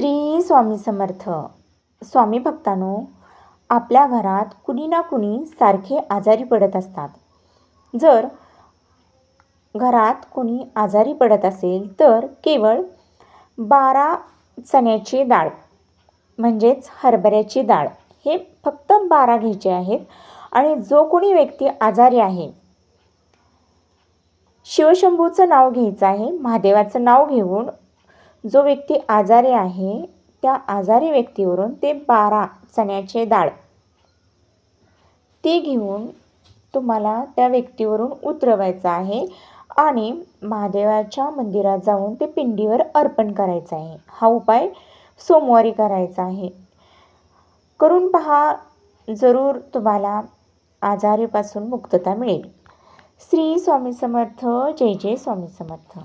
श्री स्वामी समर्थ. स्वामी भक्तानो आपल्या घरात कुणी ना कुणी सारखे आजारी पडत असतात. जर घरात कोणी आजारी पडत असेल तर केवळ बारा चण्याची डाळ म्हणजेच हरभऱ्याची डाळ हे फक्त बारा घ्यायचे आहेत. आणि जो कोणी व्यक्ती आजारी आहे शिवशंभूचं नाव घ्यायचं आहे महादेवाचं नाव घेऊन जो व्यक्ती आजारी आहे त्या आजारी व्यक्तीवरून ते बारा चण्याचे डाळ. ते घेऊन तुम्हाला त्या व्यक्तीवरून उतरवायचं आहे आणि महादेवाच्या मंदिरात जाऊन ते पिंडीवर अर्पण करायचं आहे. हा उपाय सोमवारी करायचा आहे. करून पहा जरूर तुम्हाला आजारीपासून मुक्तता मिळेल. श्री स्वामी समर्थ जय जय स्वामी समर्थ.